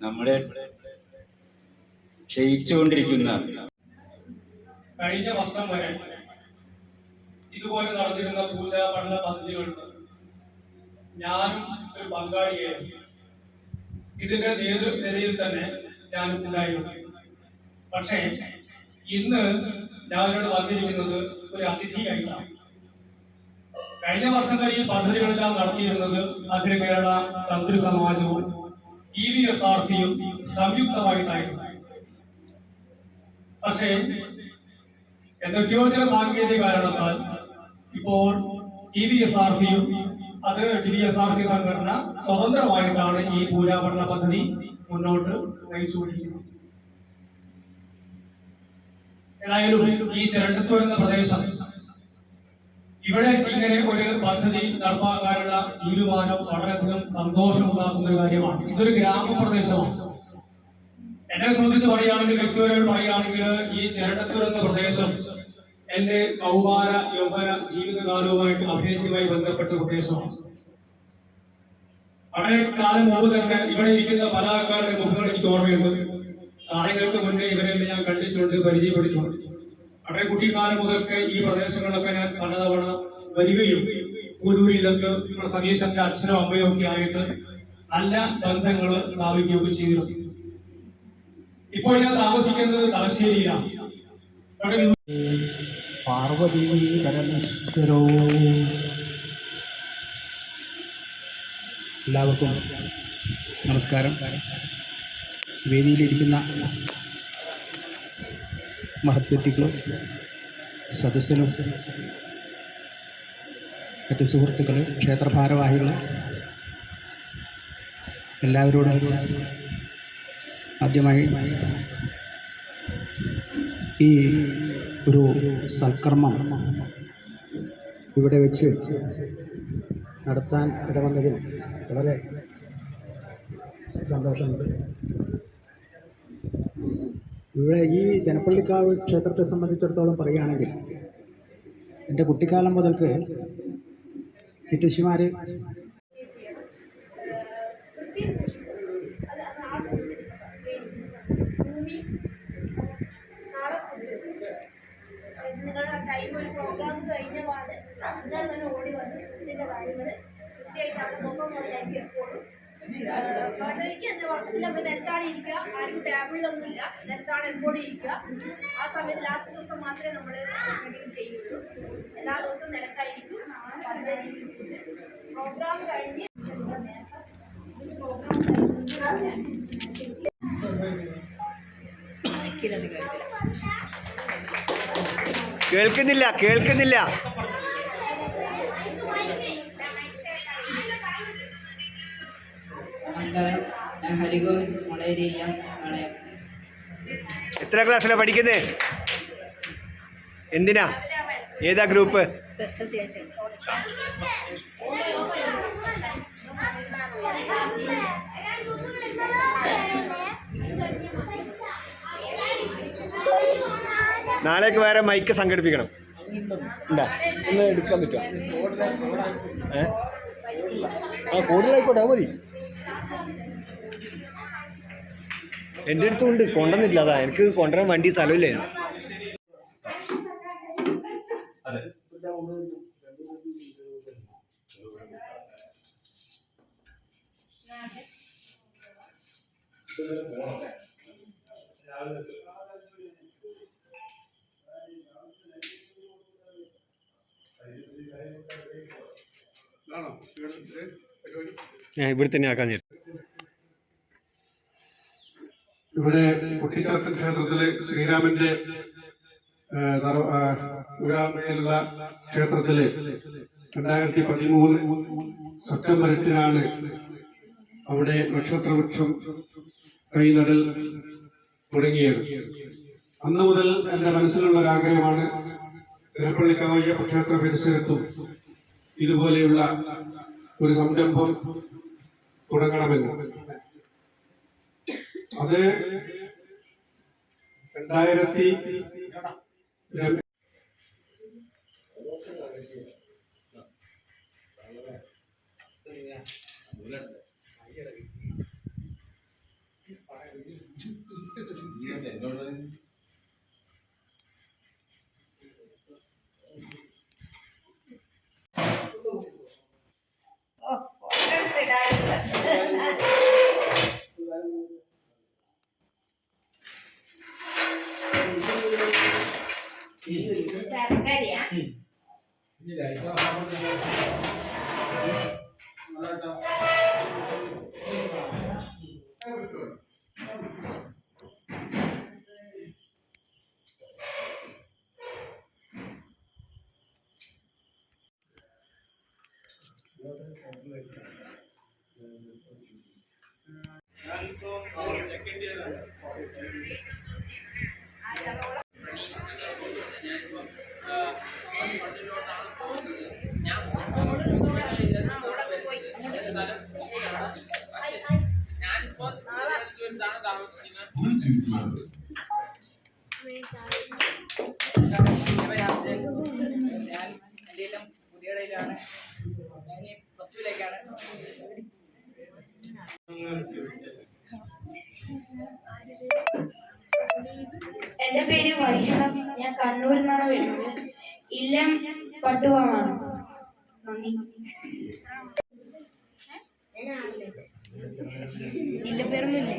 നമ്മളെ ക്ഷയിച്ചുകൊണ്ടിരിക്കുന്ന കഴിഞ്ഞ വർഷം വരെ ഇതുപോലെ നടന്നിരുന്ന പൂജ പഠന പദ്ധതികൾക്ക് ഞാനും ഒരു പങ്കാളിയായിരുന്നു. ഇതിന്റെ നേതൃനിരയിൽ തന്നെ ഞാൻ ഉണ്ടായിരുന്നു പക്ഷേ ഇന്ന് ഞാനിവിടെ വന്നിരിക്കുന്നത് ഒരു അതിഥിയായിട്ടാണ്. കഴിഞ്ഞ വർഷം വരെ ഈ പദ്ധതികളെല്ലാം നടത്തിയിരുന്നത് അഗ്രമേള തന്ത്രി സമാജവും ഇ വി എസ് ആർ സിയും സംയുക്തമായിട്ടായിരുന്നു. പക്ഷേ എന്തൊക്കെയോ ചില സാങ്കേതിക കാരണത്താൽ ഇപ്പോൾ ഇ വി എസ് ആർ സിയും അത് T V S R C സംഘടന സ്വതന്ത്രമായിട്ടാണ് ഈ പൂജാഭരണ പദ്ധതി മുന്നോട്ട് നയിച്ചുകൊണ്ടിരിക്കുന്നത്. ഏതായാലും ഈ ചിരണ്ടത്തൂർ എന്ന പ്രദേശം ഇവിടെ ഇങ്ങനെ ഒരു പദ്ധതി നടപ്പാക്കാനുള്ള തീരുമാനം വളരെയധികം സന്തോഷമുണ്ടാക്കുന്ന ഒരു കാര്യമാണ്. ഇതൊരു ഗ്രാമപ്രദേശമാണ്. എന്നെ സംബന്ധിച്ച് പറയുകയാണെങ്കിൽ വ്യക്തിപരമായിട്ട് പറയുകയാണെങ്കിൽ ഈ ചേട്ടത്തൂർ എന്ന പ്രദേശം എന്റെ കൗമാര യൗവന ജീവിതകാലവുമായിട്ട് അഭേദ്യമായി ബന്ധപ്പെട്ട പ്രദേശമാണ്. വളരെ കാലം മുമ്പ് തന്നെ ഇവിടെ ഇരിക്കുന്ന പല ആൾക്കാരുടെ മുഖങ്ങൾ എനിക്ക് ഓർമ്മയുണ്ട്. കാലങ്ങൾക്ക് മുന്നേ ഇവരെല്ലാം ഞാൻ കണ്ടിട്ടുണ്ട് പരിചയപ്പെട്ടിട്ടുണ്ട്. വളരെ കുട്ടിക്കാലം മുതൽക്ക് ഈ പ്രദേശങ്ങളിലൊക്കെ ഞാൻ പലതവണ വരികയും പുതൂരിലൊക്കെ നമ്മുടെ സതീശന്റെ അച്ഛനും അമ്മയും ഒക്കെ ആയിട്ട് നല്ല ബന്ധങ്ങൾ സ്ഥാപിക്കുകയൊക്കെ ചെയ്തിരുന്നു. ഇപ്പോൾ ഞാൻ താമസിക്കുന്നത് തലശ്ശേരിയിലാണ്. പാർവതി എല്ലാവർക്കും നമസ്കാരം. വേദിയിലിരിക്കുന്ന മഹത് സദസ്സിനും സദസ്സനും മറ്റ് സുഹൃത്തുക്കൾ ക്ഷേത്രഭാരവാഹികൾ എല്ലാവരോടും ആദ്യമായി ഈ ഒരു സൽക്കർമ്മം ഇവിടെ വെച്ച് നടത്താൻ ഇടവന്നതിൽ വളരെ സന്തോഷമുണ്ട്. ഇവിടെ ഈ ജനപ്പള്ളിക്കാവ് ക്ഷേത്രത്തെ സംബന്ധിച്ചിടത്തോളം പറയുകയാണെങ്കിൽ എന്റെ കുട്ടിക്കാലം മുതൽക്ക് ചിറ്റശിമാർ നിങ്ങൾ ടൈം ഒരു പ്രോഗ്രാം കഴിഞ്ഞ പാട് അന്നേരം തന്നെ ഓടി വന്ന് ഫുഡിന്റെ കാര്യങ്ങൾ കൃത്യമായിട്ട് അവിടെ മുഖം മുകളിലേക്ക് എപ്പോഴും വട്ടത്തിൽ നമ്മൾ നിലത്താണ് ഇരിക്കുക. ആരും ടേബിളിലൊന്നുമില്ല നിലത്താണ് എപ്പോഴും ഇരിക്കുക. ആ സമയത്ത് ലാസ്റ്റ് ദിവസം മാത്രമേ നമ്മൾ എന്തെങ്കിലും ചെയ്യുള്ളൂ. എല്ലാ ദിവസവും നിലത്തായിരിക്കും. പ്രോഗ്രാം കഴിഞ്ഞ് കേൾക്കുന്നില്ല കേൾക്കുന്നില്ല. ഹരിഗോവിന്ദ് മുളേരിയില്ല വളയം എത്ര ക്ലാസ്സിലാണ് പഠിക്കുന്നത് എന്തിനാ? ഏതാ ഗ്രൂപ്പ് നാളേക്ക് വേറെ മൈക്ക് സംഘടിപ്പിക്കണം. ഉണ്ടാ? ഒന്ന് എടുക്കാൻ പറ്റുമോ? ഏ? ആ കൂടുതലായിക്കോട്ടെ അത് മതി. എന്റെ അടുത്തുണ്ട് കൊണ്ടുവന്നിട്ടില്ല. അതാ എനിക്ക് കൊണ്ടുവരാൻ വണ്ടി സ്ഥലമില്ലായിരുന്നു ഞാൻ ഇവിടെ തന്നെ ആക്കാൻ ഞാൻ ഇവിടെ കുട്ടിച്ചാത്തൻ ക്ഷേത്രത്തിൽ ശ്രീരാമന്റെ ക്ഷേത്രത്തിൽ രണ്ടായിരത്തി പതിമൂന്ന് സെപ്റ്റംബർ എട്ടിനാണ് അവിടെ നക്ഷത്രവൃക്ഷം കൈനടൽ തുടങ്ങിയത്. അന്ന് മുതൽ എന്റെ മനസ്സിലുള്ള ഒരാഗ്രഹമാണ് തിരപ്പള്ളി തിരുപ്പള്ളിക്കാവയ്യ ക്ഷേത്ര പരിസരത്തും ഇതുപോലെയുള്ള ഒരു സംരംഭം തുടങ്ങണമെന്ന്. അത് രണ്ടായിരത്തി Oh, കാര്യ എന്റെ പേര് വൈഷ്ണവ്. ഞാൻ കണ്ണൂരിൽ നിന്നാണ് വരുന്നത്. ഇല്ലം പട്ടുവാണ് നന്ദി. ഇല്ല പേരൊന്നുമില്ലേ.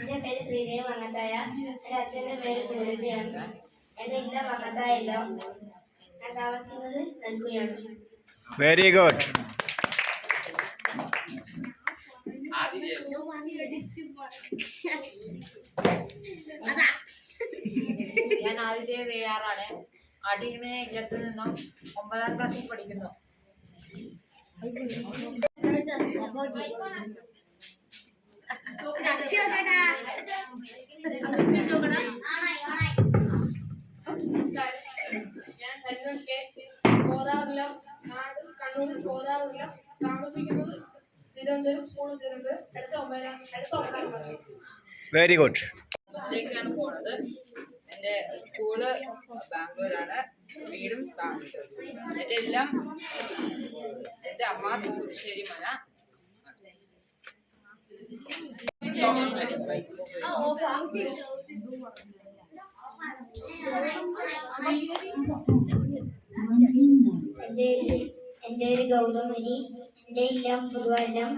എന്റെ പേര് ശ്രീദേവി മങ്ങത്തായ. എന്റെ അച്ഛന്റെ പേര് സൂരജയാണ്. എന്റെ ഇല്ല മങ്ങത്തായല്ലോ ഞാൻ താമസിക്കുന്നത് നൽകുകയാണ് വെരി ഗുഡ് ഞാൻ ആദ്യത്തെ വേയാറാണ് ആട്ടിങ്ങനെ ഇല്ലത്ത് നിന്നും ഒമ്പതാം ക്ലാസ്സിൽ പഠിക്കുന്നു. കണ്ണൂർ വെരി ഗുഡ് ഇതിലേക്കാണ് പോണത്. എന്റെ സ്കൂൾ ബാംഗ്ലൂരാണ്. വീടും ബാംഗ്ലൂർ എന്റെ എല്ലാം എന്റെ അമ്മ പുതുശ്ശേരി മന എന്റെ ഒരു ഗൗതമരി എന്റെ എല്ലാം പുതുവല്ലം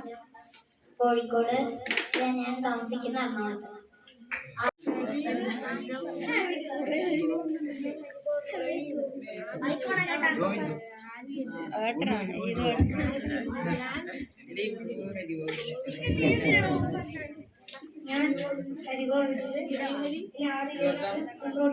കോഴിക്കോട്. പക്ഷേ ഞാൻ താമസിക്കുന്ന എറണാകുളത്ത് ഞാൻ കണ്ണൂർ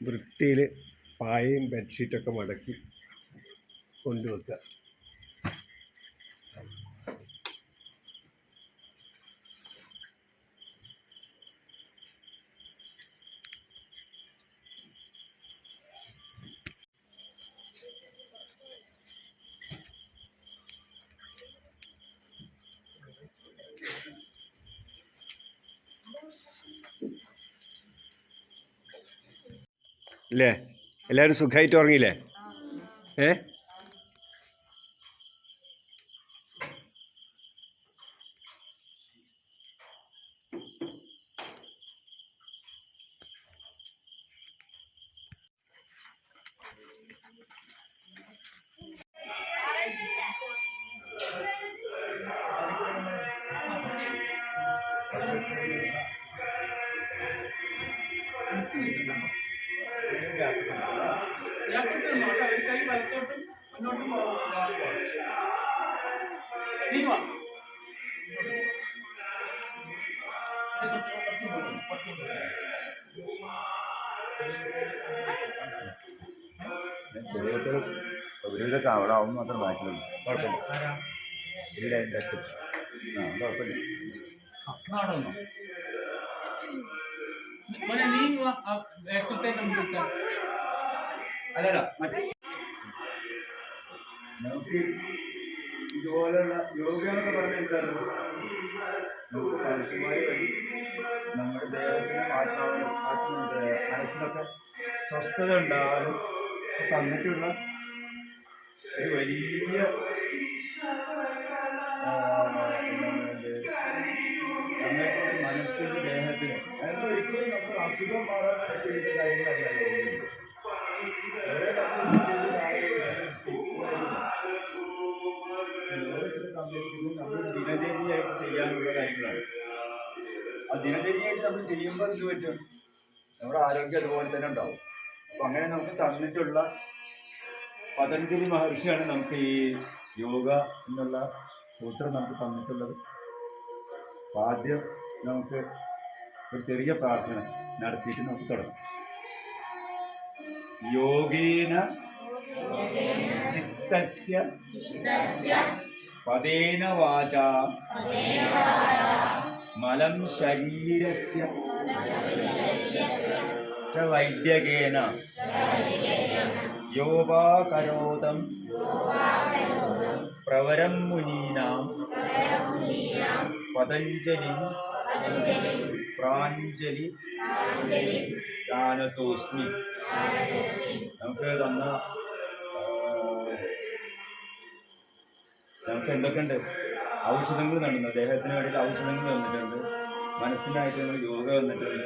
വൃത്തിയിൽ പായയും ബെഡ്ഷീറ്റൊക്കെ മടക്കി കൊണ്ടുവെക്കുക. അല്ലേ എല്ലാവരും സുഖമായിട്ട് ഉറങ്ങിയില്ലേ ഏ Thank you. അവർ കൈ വലത്തോട്ടും മുന്നോട്ടും നീങ്ങുവാ ചെറിയ അവിടെ ആവും മാത്രം ബാക്കിലുള്ളൂ കുഴപ്പമില്ല ഇവിടെ അതിന്റെ ആ കുഴപ്പമില്ല നാടകം എന്റെ അടുത്ത് ആ അത് കുഴപ്പമില്ല അല്ലല്ല മറ്റേ നമുക്ക് ഇതുപോലെയുള്ള യോഗ എന്നൊക്കെ പറഞ്ഞ എന്താണ് നമുക്ക് മനുഷ്യന്മാരെ വഴി നമ്മുടെ ദേഹത്തിനും ആത്മാവിനും ആത്മ മനസ്സിനൊക്കെ സ്വസ്ഥത ഉണ്ടാകാനും തന്നിട്ടുള്ള ഒരു വലിയ മനസ്സിന് ദേഹത്തിന് അതായത് ഒരിക്കലും നമ്മൾ അസുഖം മാറാൻ ചെയ്ത കാര്യങ്ങളല്ല. നമ്മൾ ദിനചര്യയായിട്ട് ചെയ്യാനുള്ള കാര്യങ്ങളാണ്. ആ ദിനചര്യയായിട്ട് നമ്മൾ ചെയ്യുമ്പോൾ എന്ത് പറ്റും? നമ്മുടെ ആരോഗ്യം അതുപോലെ തന്നെ ഉണ്ടാവും. അപ്പം അങ്ങനെ നമുക്ക് തന്നിട്ടുള്ള പതഞ്ജലി മഹർഷിയാണ് നമുക്ക് ഈ യോഗ എന്നുള്ള സൂത്രം നമുക്ക് തന്നിട്ടുള്ളത്. ആദ്യം നമുക്ക് ഒരു ചെറിയ പ്രാർത്ഥന നടത്തിയിട്ട് നമുക്ക് തുടങ്ങാം. യോഗേന ചിത്തസ്യ പദേന വാച മലം ശരീരസ്യ ച വൈദ്യകേന യോപാകരോതം പ്രവരം മുനീനാം പതഞ്ജലി പ്രാഞ്ജലി. ദാനതോസ്മി നമുക്ക് തന്ന നമുക്ക് എന്തൊക്കെയുണ്ട്? ഔഷധങ്ങൾ നടന്നു. ദേഹത്തിന് വേണ്ടിയിട്ട് ഔഷധങ്ങൾ തന്നിട്ടുണ്ട്. മനസ്സിനായിട്ട് നമ്മൾ യോഗ വന്നിട്ടുണ്ട്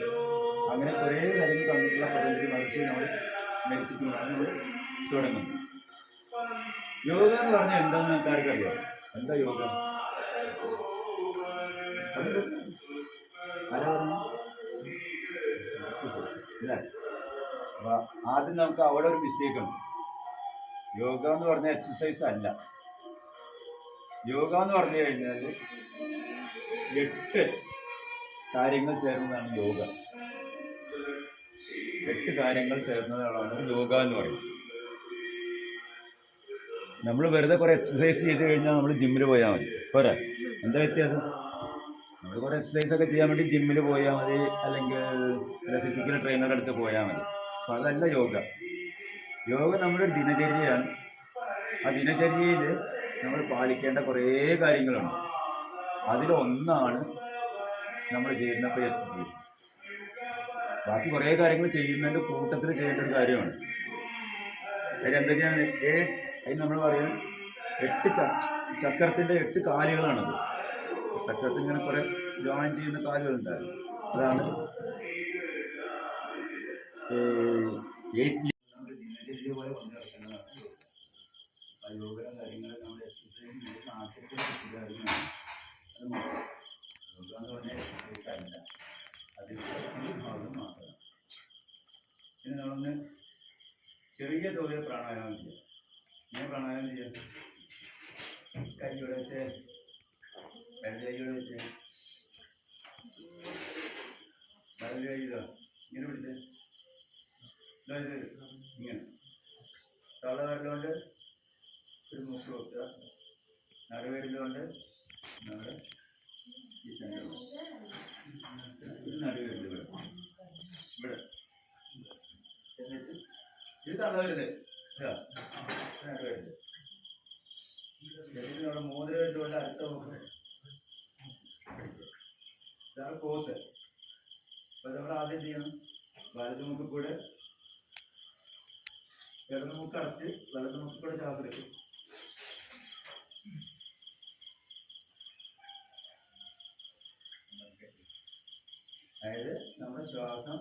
അങ്ങനെ കുറേ കാര്യങ്ങൾ തന്നിട്ടുള്ള പദ്ധതി മനസ്സിൽ നമ്മൾ സ്മരിച്ചിട്ടുണ്ടാണ് നമ്മൾ തുടങ്ങും. യോഗ എന്ന് പറഞ്ഞാൽ എന്താണെന്ന് അറിയാം എന്താ യോഗ? അത് ആരാ പറഞ്ഞു എക്സസൈസ് അല്ലേ? അപ്പൊ ആദ്യം നമുക്ക് അവിടെ ഒരു മിസ്റ്റേക്ക് ഉണ്ട്. യോഗ എന്ന് പറഞ്ഞാൽ എക്സസൈസ് അല്ല. യോഗ എന്ന് പറഞ്ഞു കഴിഞ്ഞാൽ എട്ട് കാര്യങ്ങൾ ചേർന്നതാണ് യോഗ. എട്ട് കാര്യങ്ങൾ ചേർന്നതാണ് യോഗ എന്ന് പറയുന്നത്. നമ്മൾ വെറുതെ കുറേ എക്സസൈസ് ചെയ്ത് കഴിഞ്ഞാൽ നമ്മൾ ജിമ്മിൽ പോയാൽ മതി. പോരാ? എന്താ വ്യത്യാസം? നമ്മൾ കുറേ എക്സസൈസ് ഒക്കെ ചെയ്യാൻ വേണ്ടി ജിമ്മിൽ പോയാൽ മതി അല്ലെങ്കിൽ ഫിസിക്കൽ ട്രെയിനറുടെ അടുത്ത് പോയാൽ മതി. അപ്പം അതല്ല യോഗ. യോഗ നമ്മുടെ ദിനചര്യയാണ്. ആ ദിനചര്യയിൽ നമ്മൾ പാലിക്കേണ്ട കുറേ കാര്യങ്ങളുണ്ട്. അതിലൊന്നാണ് നമ്മൾ ചെയ്യുന്ന ഇപ്പോൾ എക്സസൈസ് ബാക്കി കുറേ കാര്യങ്ങൾ ചെയ്യുന്നതിന്റെ കൂട്ടത്തിൽ ചെയ്യേണ്ട ഒരു കാര്യമാണ്. ഏ അതിന് നമ്മൾ പറയുന്നത് എട്ട് ചക്രത്തിന്റെ എട്ട് കാലുകളാണത്. ചക്രത്തിൽ ഇങ്ങനെ കുറെ ജോയിൻ ചെയ്യുന്ന കാര്യങ്ങളുണ്ടായിരുന്നു. അതാണ് നമ്മൾ മാത്രം ചെറിയ തോതിൽ പ്രാണായാമം ചെയ്യാം. ഞാൻ പ്രാണായാമം ചെയ്യാം. കൈ ഇവിടെ വെച്ച് വലത് കൈ ഇതാ ഇങ്ങനെ ഇത് ഇങ്ങനെ തളവരലുകൊണ്ട് ഒരു മൂക്ക് വെക്കുക നടുവരലുകൊണ്ട് നമ്മുടെ ഈ സെന്റർ നടുവരൽ ഇവിടെ ഇവിടെ എന്നിട്ട് ഇത് തളവരൽ ഇതാ നടുവരൽ എന്നിട്ട് നമ്മുടെ മോതിരം കൊണ്ട് അടുത്ത ഇതാണ് കോസ് അപ്പോൾ നമ്മൾ ആദ്യം എന്ത് ചെയ്യണം? വലത് മൂക്ക് കൂടെ ഇടത് മൂക്ക് അടച്ച് വലത് മൂക്ക് കൂടെ ശ്വാസം എടുക്കും. അതായത് നമ്മുടെ ശ്വാസം